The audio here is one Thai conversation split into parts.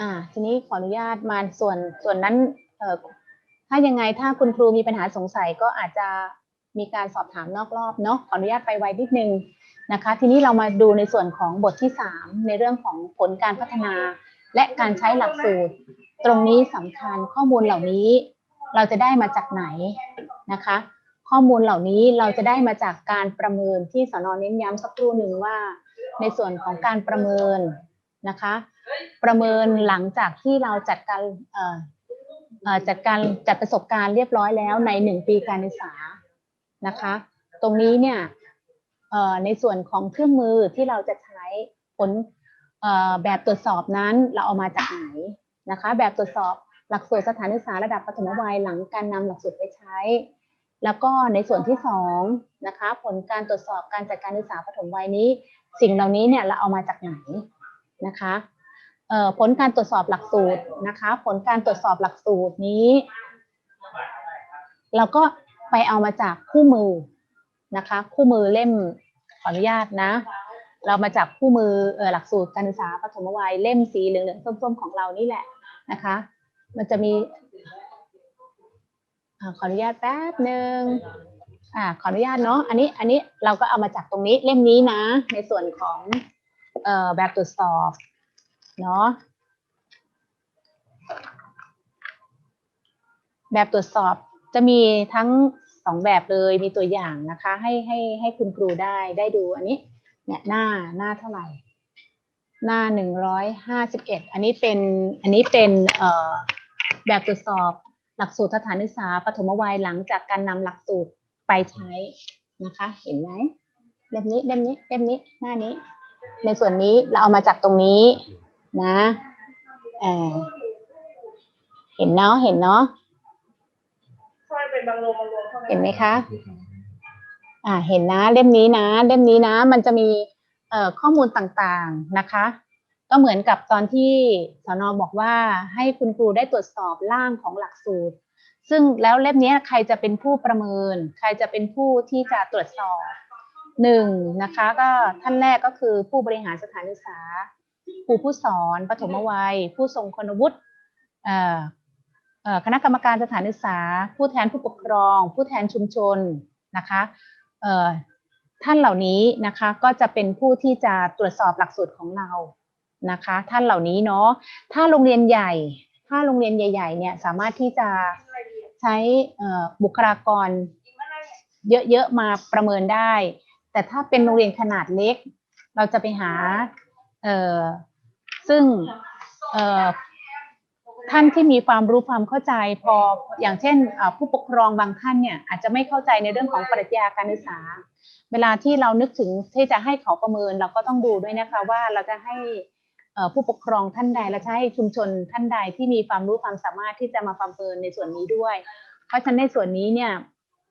อ่า ทีนี้ขออนุญาตมาส่วนส่วนนั้นเอ่อถ้ายังไงถ้าคุณครูมีปัญหาสงสัยก็อาจจะมีการสอบถามนอกรอบเนาะขออนุญาตไปไวนิดนึงนะคะ ทีนี้เรามาดูในส่วนของบทที่ 3 ในเรื่องของผลการพัฒนา และการใช้หลักสูตร ตรงนี้สำคัญข้อมูลเหล่านี้ เราจะได้มาจากไหนนะคะ ข้อมูลเหล่านี้เราจะได้มาจากการประเมินที่สนเน้นย้ำสักครู่หนึ่งว่า ในส่วนของการประเมิน นะคะ ประเมินหลังจากที่เราจัดการจัดการจัดประสบการณ์เรียบร้อยแล้วในหนึ่งปีการศึกษานะคะ ตรงนี้เนี่ยในส่วนของเครื่องมือที่เราจะใช้ผลแบบตรวจสอบนั้นเราเอามาจากไหนนะคะ แบบตรวจสอบหลักสูตรสถานศึกษาระดับปฐมวัยหลังการนำหลักสูตรไปใช้ แล้วก็ในส่วนที่สองนะคะ ผลการตรวจสอบการจัดการศึกษาปฐมวัยนี้ สิ่งเหล่านี้เนี่ยเราเอามาจากไหน นะคะผลการตรวจสอบหลักสูตรนะคะ ผลการตรวจสอบหลักสูตรนี้ เราก็ไปเอามาจากคู่มือนะคะ คู่มือเล่มขออนุญาตนะ เรามาจากคู่มืออหลักสูตรการศึกษาปฐมวัยเล่มสีเหลืองๆส้มๆ ของเรานี่แหละนะคะ มันจะมีอขออนุญาตแป๊บหนึ่งอ่าขออนุญาตเนาะอันนี้อันนี้เราก็เอามาจากตรงนี้เล่มนี้นะ ในส่วนของ เอ่อแบบตรวจสอบเนาะแบบตรวจสอบจะมีทั้งสองแบบเลยมีตัวอย่างนะคะ ให้ให้ให้คุณครูได้ได้ดูอันนี้เนี่ยหน้าหน้าเท่าไหร่ หน้าหนึ่งร้อยห้าสิบเอ็ดอันนี้เป็นอันนี้เป็นเอ่อแบบตรวจสอบหลักสูตรสถานศึกษาปฐมวัยหลังจากการนำหลักสูตรไปใช้นะคะ เห็นไหมเล่มนี้เล่มนี้เล่มนี้หน้านี้ ในส่วนนี้เราเอามาจากตรงนี้นะเออเห็นเนาะเห็นเนาะค่อยเป็นบางโรงบางโรงเท่านั้นเห็นไหมคะ อ่า เห็นนะเล่มนี้นะ เล่มนี้นะ มันจะมีเอ่อข้อมูลต่างๆนะคะ ก็เหมือนกับตอนที่สนบอกว่าให้คุณครูได้ตรวจสอบร่างของหลักสูตร ซึ่งแล้วเล่มนี้ใครจะเป็นผู้ประเมิน ใครจะเป็นผู้ที่จะตรวจสอบ หนึ่งนะคะก็ท่านแรกก็คือผู้บริหารสถานศึกษาครูผู้สอนปฐมวัย ผู้ทรงคุณวุฒิคณะกรรมการสถานศึกษา ผู้แทนผู้ปกครอง ผู้แทนชุมชนนะคะท่านเหล่านี้นะคะก็จะเป็นผู้ที่จะตรวจสอบหลักสูตรของเรานะคะ ท่านเหล่านี้เนาะถ้าโรงเรียนใหญ่ ถ้าโรงเรียนใหญ่ ๆ เนี่ยสามารถที่จะใช้บุคลากรเยอะๆมาประเมินได้ แต่ถ้าเป็นโรงเรียนขนาดเล็ก เราจะไปหาเอ่อซึ่งเอ่อท่านที่มีความรู้ความเข้าใจพออย่างเช่นผู้ปกครองบางท่านเนี่ยอาจจะไม่เข้าใจในเรื่องของปรัชญาการศึกษา เวลาที่เรานึกถึงที่จะให้เขาประเมินเราก็ต้องดูด้วยนะคะว่าเราจะให้ผู้ปกครองท่านใดและจะให้ชุมชนท่านใดที่มีความรู้ความสามารถที่จะมาประเมินในส่วนนี้ด้วย เพราะฉะนั้นในส่วนนี้เนี่ย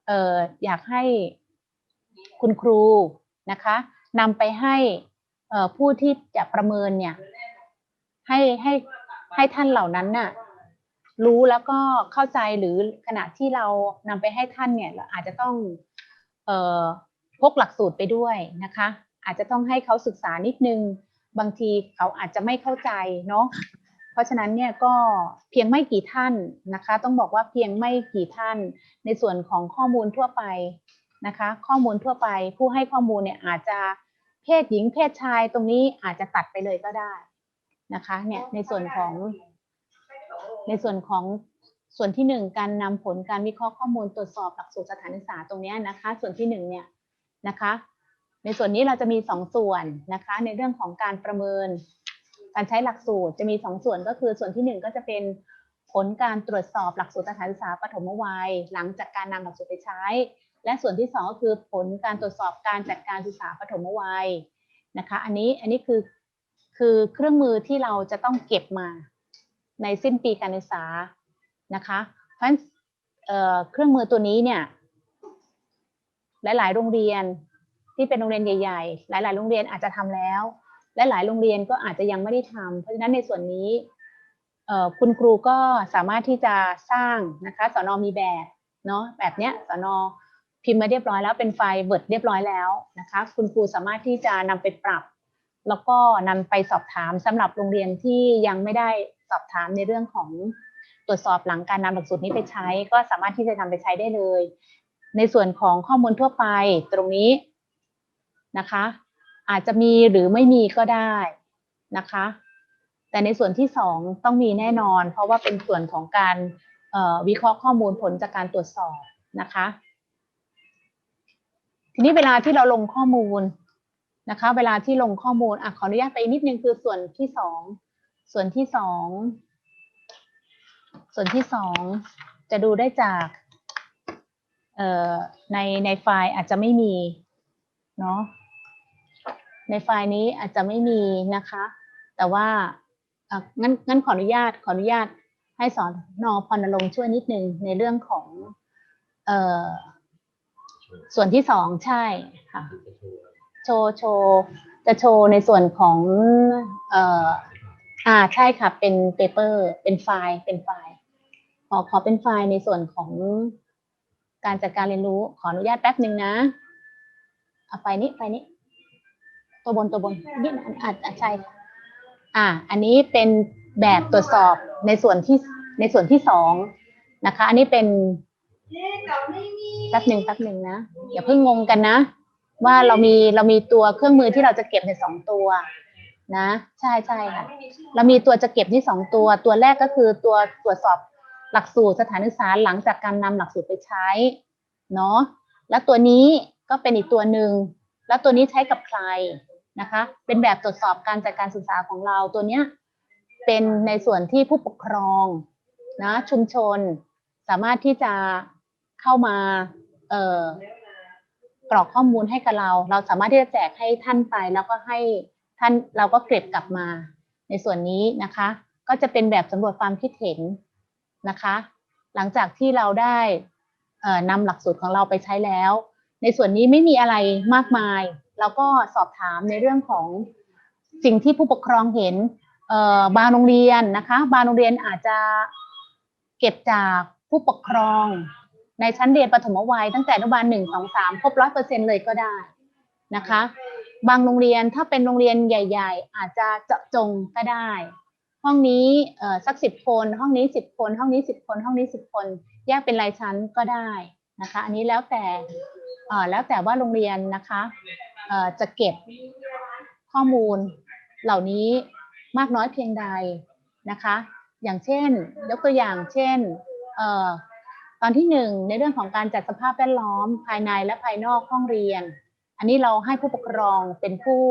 อออยากให้ คุณครูนะคะนำไปให้ผู้ที่จะประเมินเนี่ยให้ให้ให้ท่านเหล่านั้นน่ะรู้แล้วก็เข้าใจหรือขณะที่เรานำไปให้ท่านเนี่ยเราอาจจะต้องออพกหลักสูตรไปด้วยนะคะ อาจจะต้องให้เขาศึกษานิดนึง บางทีเขาอาจจะไม่เข้าใจเนาะเพราะฉะนั้นเนี่ยก็เพียงไม่กี่ท่านนะคะ ต้องบอกว่าเพียงไม่กี่ท่านในส่วนของข้อมูลทั่วไป นะคะ ข้อมูลทั่วไปผู้ให้ข้อมูลเนี่ยอาจจะเพศหญิงเพศชายตรงนี้อาจจะตัดไปเลยก็ได้นะคะเนี่ยในส่วนของในส่วนของส่วนที่หนึ่งการนำผลการวิเคราะห์ข้อมูลตรวจสอบหลักสูตรสถานศึกษาตรงนี้นะคะ ส่วนที่หนึ่งเนี่ยนะคะ ในส่วนนี้เราจะมีสองส่วนนะคะ ในเรื่องของการประเมิน การใช้หลักสูตรจะมีสองส่วนก็คือส่วนที่หนึ่งก็จะเป็นผลการตรวจสอบหลักสูตรสถานศึกษาปฐมวัย หลังจากการนำหลักสูตรไปใช้ และส่วนที่สองก็คือผลการตรวจสอบการจัดการศึกษาปฐมวัยนะคะ อันนี้อันนี้คือคือเครื่องมือที่เราจะต้องเก็บมาในสิ้นปีการศึกษานะคะ เพราะฉะนั้นเครื่องมือตัวนี้เนี่ยหลาย ๆ โรงเรียนที่เป็นโรงเรียนใหญ่ ๆ หลาย ๆ โรงเรียนอาจจะทำแล้ว และหลายโรงเรียนก็อาจจะยังไม่ได้ทำเพราะฉะนั้นในส่วนนี้คุณครูก็สามารถที่จะสร้างนะคะสอนอมีแบบเนาะแบบเนี้ยสอนอ พิมพ์มาเรียบร้อยแล้วเป็นไฟล์เวิร์ดเรียบร้อยแล้วนะคะ คุณครูสามารถที่จะนำไปปรับ แล้วก็นำไปสอบถามสำหรับโรงเรียนที่ยังไม่ได้สอบถามในเรื่องของตรวจสอบหลังการนำหลักสูตรนี้ไปใช้ ก็สามารถที่จะนำไปใช้ได้เลย ในส่วนของข้อมูลทั่วไปตรงนี้นะคะ อาจจะมีหรือไม่มีก็ได้นะคะ แต่ในส่วนที่สองต้องมีแน่นอน เพราะว่าเป็นส่วนของการวิเคราะห์ข้อมูลผลจากการตรวจสอบนะคะ นี้เวลาที่เราลงข้อมูลนะคะ เวลาที่ลงข้อมูลอะขออนุญาตไปนิดนึงคือส่วนที่สองส่วนที่สองส่วนที่สองจะดูได้จากเอ่อในในไฟล์อาจจะไม่มีเนาะในไฟล์นี้อาจจะไม่มีนะคะ แต่ว่าอะงั้นงั้นขออนุญาตขออนุญาตให้สอนนอพรณรงค์ช่วยนิดนึงในเรื่องของเอ่อ ส่วนที่สองใช่ค่ะ โชว์โชว์จะโชว์ในส่วนของเอ่ออ่าใช่ค่ะ เป็นเปเปอร์เป็นไฟล์เป็นไฟล์ขอขอเป็นไฟล์ในส่วนของการจัดการเรียนรู้ขออนุญาตแป๊บหนึ่งนะเอาไฟล์นี้ไฟล์นี้ ตัวบนตัวบนนี่นะอาจอาจใช่ค่ะอ่า อันนี้เป็นแบบตรวจสอบในส่วนที่ในส่วนที่สองนะคะ อันนี้เป็น แป๊บหนึ่งแป๊บหนึ่งนะอย่าเพิ่งงงกันนะ ว่าเรามีเรามีตัวเครื่องมือที่เราจะเก็บในสองตัว นะ ใช่ใช่ค่ะ เรามีตัวจะเก็บที่สองตัว ตัวแรกก็คือตัวตรวจสอบหลักสูตรสถานศึกษาหลังจากการนำหลักสูตรไปใช้ เนาะแล้วตัวนี้ก็เป็นอีกตัวหนึ่งแล้วตัวนี้ใช้กับใครนะคะ เป็นแบบตรวจสอบการจัดการศึกษาของเราตัวเนี้ยเป็นในส่วนที่ผู้ปกครองนะชุมชนสามารถที่จะเข้ามา กรอกข้อมูลให้กับเรา เราสามารถที่จะแจกให้ท่านไป แล้วก็ให้ท่านเราก็เก็บกลับมา ในส่วนนี้นะคะ ก็จะเป็นแบบสำรวจความคิดเห็นนะคะ หลังจากที่เราได้นำหลักสูตรของเราไปใช้แล้ว ในส่วนนี้ไม่มีอะไรมากมาย เราก็สอบถามในเรื่องของสิ่งที่ผู้ปกครองเห็นเอ่อบางโรงเรียนนะคะ บางโรงเรียนอาจจะเก็บจากผู้ปกครอง ในชั้นเรียนประถมวัยตั้งแต่อนุบาลหนึ่งสองสามครบร้อยเปอร์เซ็นเลยก็ได้นะคะ บางโรงเรียนถ้าเป็นโรงเรียนใหญ่ ๆ อาจจะเจาะจงก็ได้ ห้องนี้สักสิบคน ห้องนี้สิบคน ห้องนี้สิบคน ห้องนี้สิบคน แยกเป็นรายชั้นก็ได้นะคะ อันนี้แล้วแต่แล้วแต่ว่าโรงเรียนนะคะจะเก็บข้อมูลเหล่านี้มากน้อยเพียงใดนะคะ อย่างเช่น ยกตัวอย่างเช่น ตอนที่หนึ่งในเรื่องของการจัดสภาพแวดล้อมภายในและภายนอกห้องเรียน อันนี้เราให้ผู้ปกครองเป็นผู้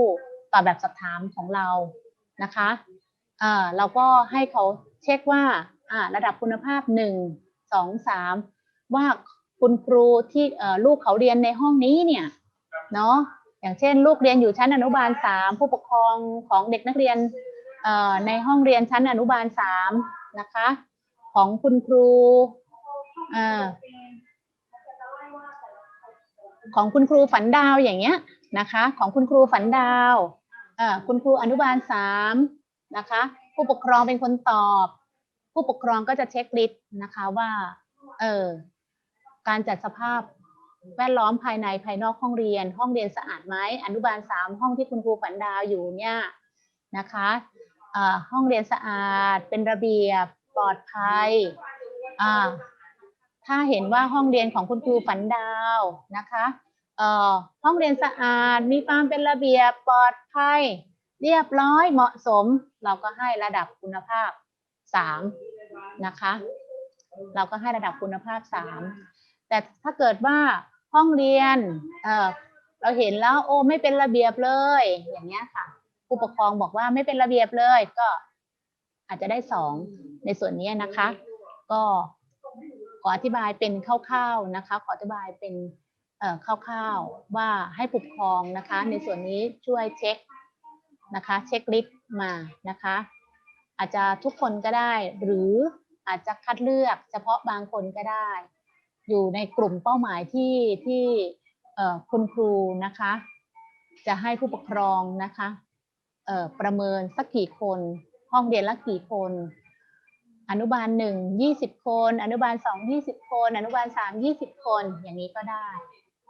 ตอบแบบสอบถามของเรานะคะอ่าเราก็ให้เขาเช็คว่าอ่าระดับคุณภาพหนึ่งสองสามว่าคุณครูที่เออลูกเขาเรียนในห้องนี้เนี่ยเนาะอย่างเช่น ลูกเรียนอยู่ชั้นอนุบาลสามผู้ปกครองของเด็กนักเรียนเออในห้องเรียนชั้นอนุบาลสามนะคะ ของคุณครู อ่าของคุณครูฝันดาวอย่างเงี้ยนะคะ ของคุณครูฝันดาวอ่อคุณครูอนุบาลสามนะคะ ผู้ปกครองเป็นคนตอบ ผู้ปกครองก็จะเช็คลิสต์นะคะว่าเออการจัดสภาพแวดล้อมภายในภายนอกห้องเรียน ห้องเรียนสะอาดไหมอนุบาลสามห้องที่คุณครูฝันดาวอยู่เนี่ยนะคะห้องเรียนสะอาดเป็นระเบียบปลอดภัยอ่า ถ้าเห็นว่าห้องเรียนของคุณครูฝันดาวนะคะเอ่อห้องเรียนสะอาด มีความเป็นระเบียบปลอดภัย เรียบร้อยเหมาะสม เราก็ให้ระดับคุณภาพสามนะคะ เราก็ให้ระดับคุณภาพสามแต่ถ้าเกิดว่าห้องเรียนเอ่อเราเห็นแล้วโอ้ไม่เป็นระเบียบเลย อย่างเงี้ยค่ะ ผู้ปกครองบอกว่าไม่เป็นระเบียบเลยก็อาจจะได้สองในส่วนนี้นะคะ ก็ ขออธิบายเป็นคร่าวๆนะคะขออธิบายเป็นเอ่อคร่าวๆว่าให้ผู้ปกครองนะคะ ในส่วนนี้ช่วยเช็คนะคะเช็คลิสต์มานะคะ อาจจะทุกคนก็ได้ หรืออาจจะคัดเลือกเฉพาะบางคนก็ได้ อยู่ในกลุ่มเป้าหมายที่ที่เอ่อคุณครูนะคะ จะให้ผู้ปกครองนะคะเอ่อประเมินสักกี่คน ห้องเรียนละกี่คน อนุบาลหนึ่งยี่สิบคน อนุบาลสองยี่สิบคน อนุบาลสามยี่สิบคน อย่างนี้ก็ได้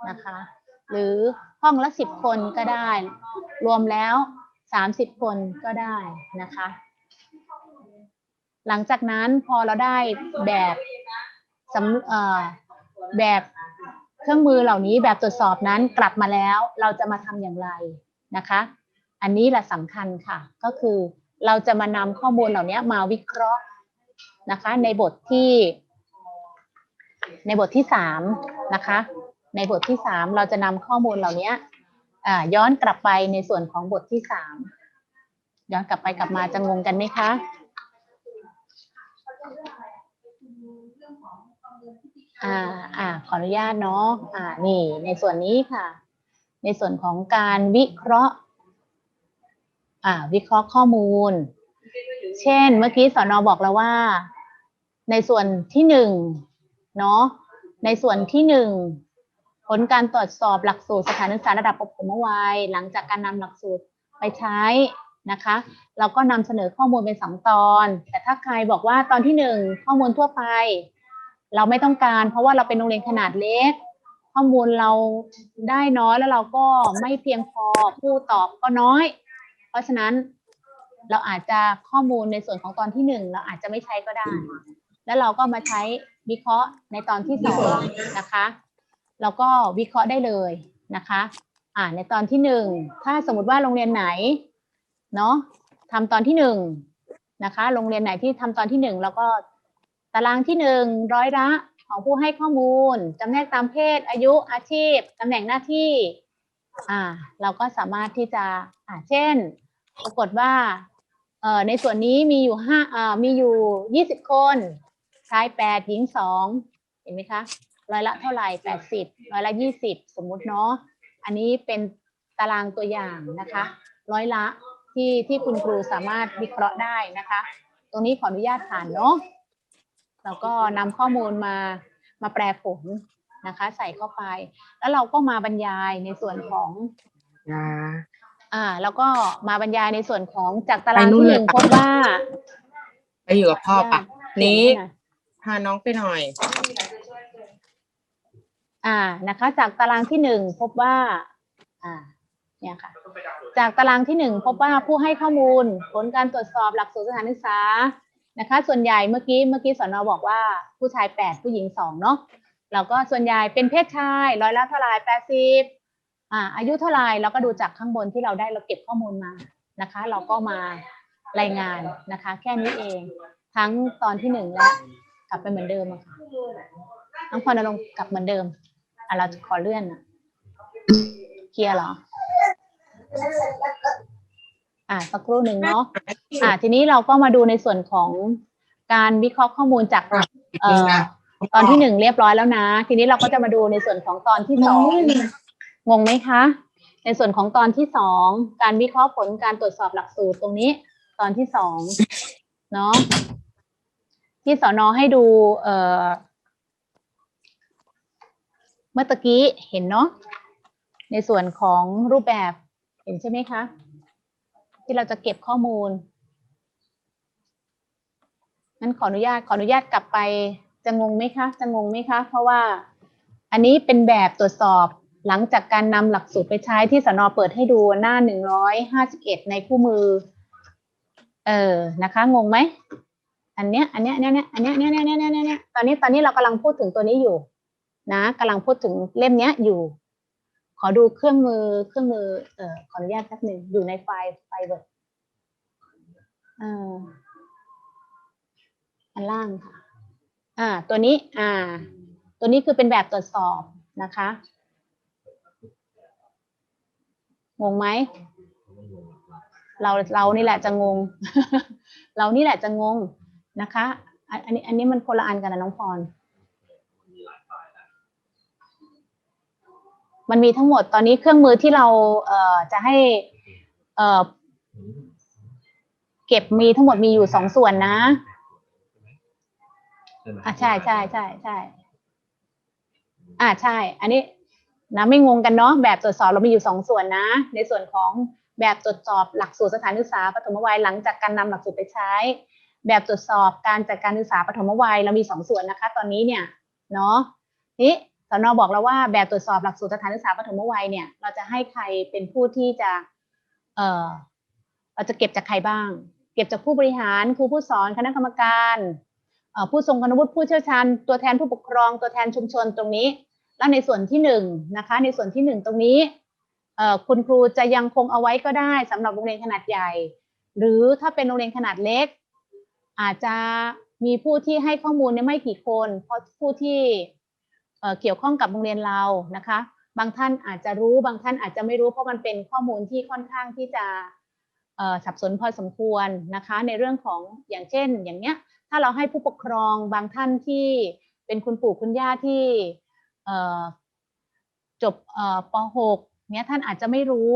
นะคะ หรือห้องละสิบคนก็ได้ รวมแล้วสามสิบคนก็ได้นะคะ หลังจากนั้นพอเราได้แบบสำแบบเครื่องมือเหล่านี้แบบตรวจสอบนั้นกลับมาแล้วเราจะมาทำอย่างไรนะคะ อันนี้แหละสำคัญค่ะ ก็คือเราจะมานำข้อมูลเหล่านี้มาวิเคราะห์ นะคะ ในบทที่ ในบทที่สามนะคะ ในบทที่สามเราจะนำข้อมูลเหล่านี้ย้อนกลับไปในส่วนของบทที่สามย้อนกลับไปกลับมาจะงงกันไหมคะอ่าอ่าขออนุญาตเนาะอ่านี่ในส่วนนี้ค่ะ ในส่วนของการวิเคราะห์ อ่า วิเคราะห์ข้อมูล เช่น เมื่อกี้สอนอบอกแล้วว่า ในส่วนที่หนึ่งเนาะในส่วนที่หนึ่งผลการตรวจสอบหลักสูตรสถานศึกษาระดับปฐมวัย หลังจากการนำหลักสูตรไปใช้นะคะ เราก็นำเสนอข้อมูลเป็นสองตอน แต่ถ้าใครบอกว่าตอนที่หนึ่งข้อมูลทั่วไป เราไม่ต้องการ เพราะว่าเราเป็นโรงเรียนขนาดเล็ก ข้อมูลเราได้น้อยแล้วเราก็ไม่เพียงพอผู้ตอบก็น้อย เพราะฉะนั้นเราอาจจะข้อมูลในส่วนของตอนที่หนึ่งเราอาจจะไม่ใช้ก็ได้ แล้วเราก็มาใช้วิเคราะห์ในตอนที่สองนะคะเราก็วิเคราะห์ได้เลยนะคะอ่าในตอนที่หนึ่งถ้าสมมติว่าโรงเรียนไหนเนาะทำตอนที่หนึ่งนะคะ โรงเรียนไหนที่ทำตอนที่หนึ่งแล้วก็ตารางที่หนึ่งร้อยละของผู้ให้ข้อมูลจำแนกตามเพศ อายุอาชีพตำแหน่งหน้าที่อ่าเราก็สามารถที่จะอ่าเช่น ปรากฏว่าเอ่อในส่วนนี้มีอยู่ห้าอ่ามีอยู่ยี่สิบคน ชายแปดหญิงสองเห็นไหมคะร้อยละเท่าไหร่แปดสิบร้อยละยี่สิบสมมุติเนาะอันนี้เป็นตารางตัวอย่างนะคะ ร้อยละที่ที่คุณครูสามารถวิเคราะห์ได้นะคะ ตรงนี้ขออนุญาตผ่านเนาะแล้วก็นำข้อมูลมามาแปลผลนะคะ ใส่เข้าไป แล้วเราก็มาบรรยายในส่วนของนะอ่า แล้วก็มาบรรยายในส่วนของจากตารางไปนู่นที่หเลยนึ่งค่ะพบว่าไปอยู่กับพ่อปะเขียนี้ให้หอย พาน้องไปหน่อย อ่านะคะ จากตารางที่หนึ่งพบว่า อ่า เนี่ยค่ะ จากตารางที่หนึ่งพบว่าผู้ให้ข้อมูล ผลการตรวจสอบหลักสูตรสถานศึกษานะคะ ส่วนใหญ่เมื่อกี้เมื่อกี้สอนอบอกว่า ผู้ชายแปดผู้หญิงสองเนาะแล้วก็ส่วนใหญ่เป็นเพศชายร้อยละเท่าไรแปดสิบอ่า อายุเท่าไร่เราก็ดูจากข้างบนที่เราได้เราเก็บข้อมูลมานะคะ เราก็มารายงานนะคะ แค่นี้เอง ทั้งตอนที่หนึ่งและ กลับไปเหมือนเดิมอะค่ะน้องพรณรงค์กลับเหมือนเดิมอะเราขอเลื่อนอะเคลียร์เหรอ อะสักครู่หนึ่งเนาะอะทีนี้เราก็มาดูในส่วนของการวิเคราะห์ข้อมูลจากเอ่อตอนที่หนึ่งเรียบร้อยแล้วนะ ทีนี้เราก็จะมาดูในส่วนของตอนที่สองงงไหมคะ ในส่วนของตอนที่สองการวิเคราะห์ผลการตรวจสอบหลักสูตรตรงนี้ ตอนที่สองเนาะ ที่สอนอให้ดูเเมื่อตะกี้เห็นเนาะในส่วนของรูปแบบเห็นใช่ไหมคะ ที่เราจะเก็บข้อมูลงั้นขออนุญาตขออนุญาตกลับไปจะงงไหมคะจะงงไหมคะ เพราะว่าอันนี้เป็นแบบตรวจสอบหลังจากการนำหลักสูตรไปใช้ที่สนเปิดให้ดูหน้าหนึ่งร้อยห้าสิบเอ็ดในคู่มือ เออนะคะ งงไหม อันเนี้ยอันเนี้ยเนี้ยเนี้ยอันเนี้ยเนี้ยเนี้ยเนี้ยเนี้ยเนี้ยตอนนี้ตอนนี้เรากำลังพูดถึงตัวนี้อยู่ นะกำลังพูดถึงเล่มเนี้ยอยู่ ขอดูเครื่องมือเครื่องมือเอ่อขออนุญาตแป๊บหนึ่งอยู่ในไฟล์ไฟล์เวิร์ดเอ่ออันล่างค่ะอ่า ตัวนี้ อ่า ตัวนี้คือเป็นแบบตรวจสอบนะคะงงไหมเราเรานี่แหละจะงง เรานี่แหละจะงง นะคะอันอันนี้อันนี้มันคนละอันกันนะน้องพร มันมีทั้งหมดตอนนี้เครื่องมือที่เราเอ่อจะให้เอ่อเก็บมีทั้งหมดมีอยู่สองส่วนนะอะใช่ใช่ใช่ใช่อ่าใช่ อันนี้นะไม่งงกันเนาะแบบตรวจสอบเรามีอยู่สองส่วนนะ ในส่วนของแบบตรวจสอบหลักสูตรสถานศึกษาปฐมวัยหลังจากการนำหลักสูตรไปใช้ แบบตรวจสอบการจัดการศึกษาปฐมวัยเรามีสองส่วนนะคะ ตอนนี้เนี่ยเนาะนี่สนบอกแล้วว่าแบบตรวจสอบหลักสูตรสถานศึกษาปฐมวัยเนี่ย เราจะให้ใครเป็นผู้ที่จะเออเราจะเก็บจากใครบ้าง เก็บจากผู้บริหารครูผู้สอนคณะกรรมการเออผู้ทรงคุณวุฒิผู้เชี่ยวชาญตัวแทนผู้ปกครองตัวแทนชุมชนตรงนี้ แล้วในส่วนที่หนึ่งนะคะ ในส่วนที่หนึ่งตรงนี้เออคุณครูจะยังคงเอาไว้ก็ได้สำหรับโรงเรียนขนาดใหญ่ หรือถ้าเป็นโรงเรียนขนาดเล็ก อาจจะมีผู้ที่ให้ข้อมูลไม่กี่คน เพราะผู้ที่เกี่ยวข้องกับโรงเรียนเรานะคะ บางท่านอาจจะรู้บางท่านอาจจะไม่รู้เพราะมันเป็นข้อมูลที่ค่อนข้างที่จะสับสนพอสมควรนะคะ ในเรื่องของอย่างเช่น อย่างเนี้ยถ้าเราให้ผู้ปกครองบางท่านที่เป็นคุณปู่คุณย่าที่จบป .6 เนี้ยท่านอาจจะไม่รู้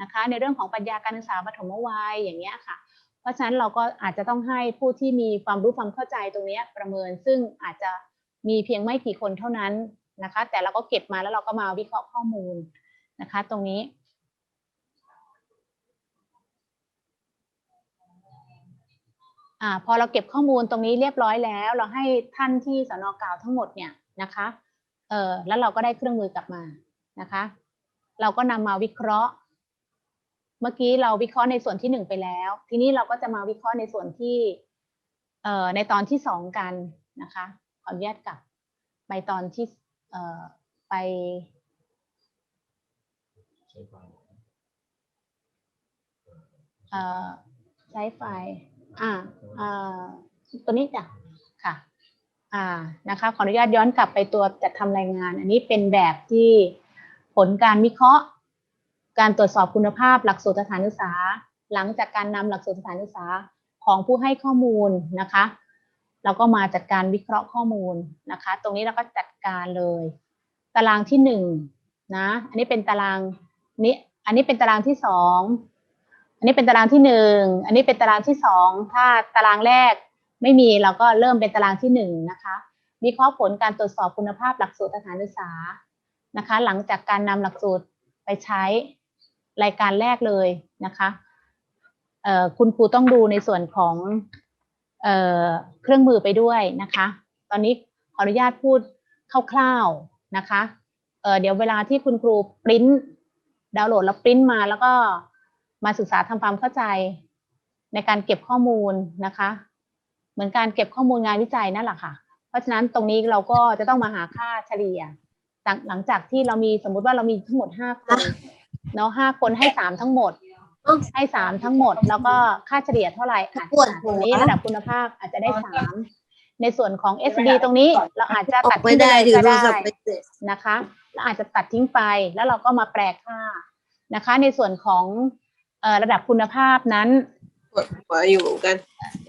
นะคะ ในเรื่องของปัญญาการศึกษาปฐมวัยอย่างเงี้ยค่ะ ราะฉะนั้นเราก็อาจจะต้องให้ผู้ที่มีความรู้ความเข้าใจตรงนี้ประเมิน ซึ่งอาจจะมีเพียงไม่กี่คนเท่านั้นนะคะ แต่เราก็เก็บมาแล้วเราก็มาวิเคราะห์ข้อมูลนะคะ ตรงนี้อ่าพอเราเก็บข้อมูลตรงนี้เรียบร้อยแล้ว เราให้ท่านที่สนกล่าวทั้งหมดเนี่ยนะคะเออแล้วเราก็ได้เครื่องมือกลับมานะคะ เราก็นำมาวิเคราะห์ เมื่อกี้เราวิเคราะห์ในส่วนที่หนึ่งไปแล้ว ทีนี้เราก็จะมาวิเคราะห์ในส่วนที่เอ่อในตอนที่สองกันนะคะขออนุญาตกลับไปตอนที่เอ่อไปเอ่อใช้ไฟล์อ่าอ่าตัวนี้จ้ะค่ะ อ่านะคะขออนุญาตย้อนกลับไปตัวจัดทำรายงาน อันนี้เป็นแบบที่ผลการวิเคราะห์ การตรวจสอบคุณภาพหลักสูตรสถานศึกษา หลังจากการนำหลักสูตรสถานศึกษาของผู้ให้ข้อมูลนะคะเราก็มาจัดการวิเคราะห์ข้อมูลนะคะ ตรงนี้เราก็จัดการเลย ตารางที่หนึ่งนะอันนี้เป็นตารางนี้อันนี้เป็นตารางที่สองอันนี้เป็นตารางที่หนึ่งอันนี้เป็นตารางที่สองถ้าตารางแรกไม่มีเราก็เริ่มเป็นตารางที่หนึ่งนะคะวิเคราะห์ผลการตรวจสอบคุณภาพหลักสูตรสถานศึกษานะคะ หลังจากการนำหลักสูตรไปใช้ รายการแรกเลยนะคะคุณครูต้องดูในส่วนของเออเครื่องมือไปด้วยนะคะ ตอนนี้ขออนุญาตพูดคร่าวๆนะคะเเดี๋ยวเวลาที่คุณครูปริ้นดาวน์โหลดแล้วปริ้นมาแล้วก็มาศึกษาทำความเข้าใจในการเก็บข้อมูลนะคะ เหมือนการเก็บข้อมูลงานวิจัยนั่นแหละค่ะ เพราะฉะนั้นตรงนี้เราก็จะต้องมาหาค่าเฉลี่ย หลังหลังจากที่เรามีสมมุติว่าเรามีทั้งหมดห้าคน เนาะห้าคนให้สามทั้งหมด ให้สามทั้งหมด แล้วก็ค่าเฉลี่ยเท่าไหร่อาจปวดจะหัวตรงนี้ระดับคุณภาพอาจจะได้สามในส่วนของ SD ตรงนี้เราอาจจะออตัดกไม่ได้ทิ้งถืไปอเลยโทรก็ศัพได้ท์ไปเสร็จนะคะแล้วอาจจะตัดทิ้งไปแล้วเราก็มาแปลค่านะคะ ในส่วนของเอ่อระดับคุณภาพนั้นปวดหัวอยู่เหมือนกัน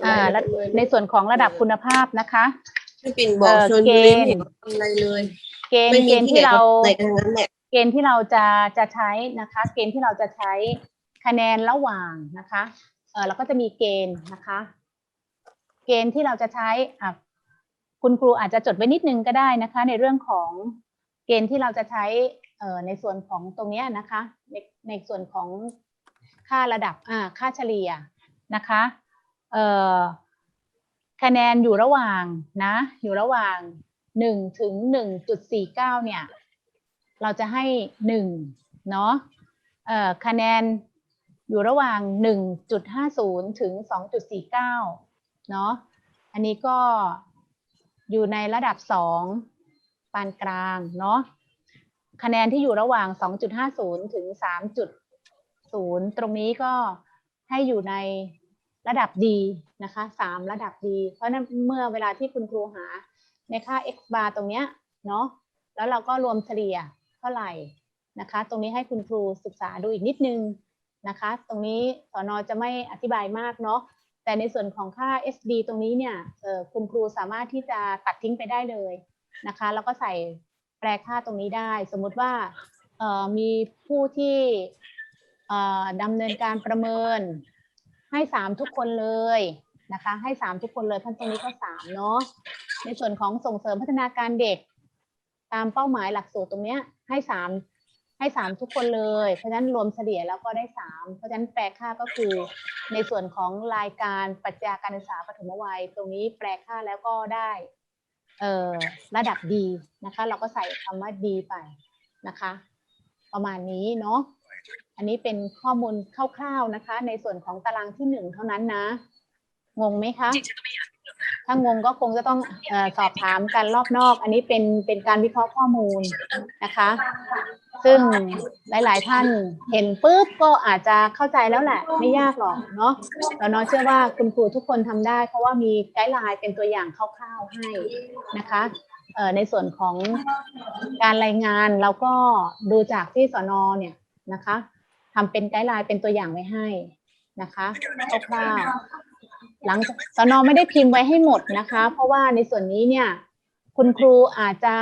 อ่าและในส่วนของระดับคุณภาพนะคะไม่ปิ่นบอกเอ่อชวนเกบุรีณฑ์ไม่เห็นทำอะไรเลย เกณฑ์ไม่เกมีณฑ์ที่ที่ไหนเราไหนทั้งนั้นแหละเก ณฑ์ที่เราจะจะใช้นะคะเกณฑ์ที่เราจะใช้คะแนนระหว่างนะคะเออเราก็จะมีเกณฑ์นะคะ เกณฑ์ที่เราจะใช้อะคุณครูอาจจะจดไว้นิดนึงก็ได้นะคะ ในเรื่องของเกณฑ์ที่เราจะใช้เอ่อในส่วนของตรงนี้นะคะในในส่วนของค่าระดับอ่าค่าเฉลี่ยนะคะเอ่อคะแนนอยู่ระหว่างนะอยู่ระหว่างหนึ่งถึงหนึ่งจุดสี่เก้าเนี่ย เราจะให้หนึ่งเนาะคะแนนอยู่ระหว่างหนึ่งจุดห้าศูนย์ถึงสองจุดสี่เก้าเนาะอันนี้ก็อยู่ในระดับสองปานกลางเนาะคะแนนที่อยู่ระหว่างสองจุดห้าศูนย์ถึงสามจุดศูนย์ตรงนี้ก็ให้อยู่ในระดับดีนะคะสามระดับดีเพราะฉะนั้นเมื่อเวลาที่คุณครูหาในค่า x bar ตรงเนี้ยเนาะแล้วเราก็รวมเฉลี่ย เท่าไหร่นะคะ ตรงนี้ให้คุณครูศึกษาดูอีกนิดนึงนะคะ ตรงนี้สอนอจะไม่อธิบายมากเนาะแต่ในส่วนของค่า SD ตรงนี้เนี่ยคุณครูสามารถที่จะตัดทิ้งไปได้เลยนะคะ แล้วก็ใส่แปลค่าตรงนี้ได้ สมมติว่ามีผู้ที่ดำเนินการประเมินให้สามทุกคนเลยนะคะ ให้สามทุกคนเลยเพราะตรงนี้ก็สามเนาะในส่วนของส่งเสริมพัฒนาการเด็ก ตามเป้าหมายหลักสูตรตรงเนี้ยให้สามให้สามทุกคนเลย เพราะฉะนั้นรวมเฉลี่ยแล้วก็ได้สามเพราะฉะนั้นแปลค่าก็คือ ในส่วนของรายการปรัชญาการศึกษาปฐมวัย ตรงนี้แปลค่าแล้วก็ได้เอ่อระดับดีนะคะ เราก็ใส่คำว่าดีไปนะคะ ประมาณนี้เนาะอันนี้เป็นข้อมูลคร่าวๆนะคะ ในส่วนของตารางที่หนึ่งเท่านั้นนะ งงไหมคะ ถ้างงก็คงจะต้องอสอบถามกันรอบนอก อันนี้เป็นเป็นการวิเคราะห์ข้อมูลนะคะ ซึ่งหลาย ๆ ท่านเห็นปุ๊บก็อาจจะเข้าใจแล้วแหละ ไม่ยากหรอกเนาะแล้วน้อเชื่อว่าคุณครูทุกคนทำได้ เพราะว่ามีไกด์ไลน์เป็นตัวอย่างคร่าวๆให้นะคะเอ่อในส่วนของการรายงานเราก็ดูจากที่สนเนี่ยนะคะทำเป็นไกด์ไลน์เป็นตัวอย่างไว้ให้นะคะคร่าวๆ หลังสนไม่ได้พิมพ์ไว้ให้หมดนะคะ เพราะว่าในส่วนนี้เนี่ย คุณครูอาจจะ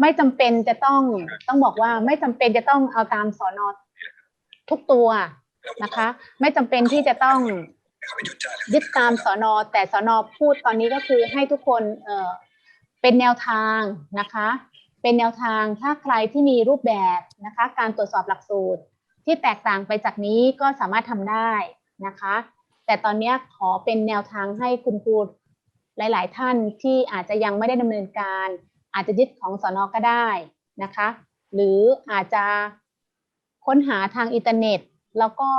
ไม่จำเป็นจะต้องต้องบอกว่าไม่จำเป็นจะต้องเอาตามสอนอทุกตัวนะคะ ไม่จำเป็นที่จะต้องยึดตามสอนอแต่สอนอพูดตอนนี้ก็คือให้ทุกคนเอ่อเป็นแนวทางนะคะ เป็นแนวทางถ้าใครที่มีรูปแบบนะคะ การตรวจสอบหลักสูตรที่แตกต่างไปจากนี้ก็สามารถทำได้นะคะ แต่ตอนนี้ขอเป็นแนวทางให้คุณครูหลาย ๆ ท่านที่อาจจะยังไม่ได้ดำเนินการ อาจจะยึดของสอนอก็ได้นะคะ หรืออาจจะค้นหาทางอินเทอร์เน็ต แล้วก็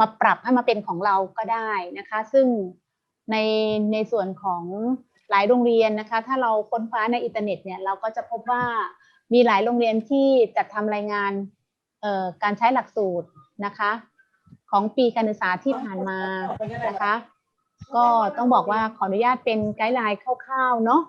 มาปรับให้มาเป็นของเราก็ได้นะคะ ซึ่งในในส่วนของหลายโรงเรียนนะคะ ถ้าเราค้นคว้าในอินเทอร์เน็ตเนี่ยเราก็จะพบว่ามีหลายโรงเรียนที่จัดทำรายงานเอ่อการใช้หลักสูตรนะคะ ของปีการศึกษาที่ผ่านมานะคะ ก็ต้องบอกว่าขออนุญาตเป็นไกด์ไลน์คร่าวๆเนาะ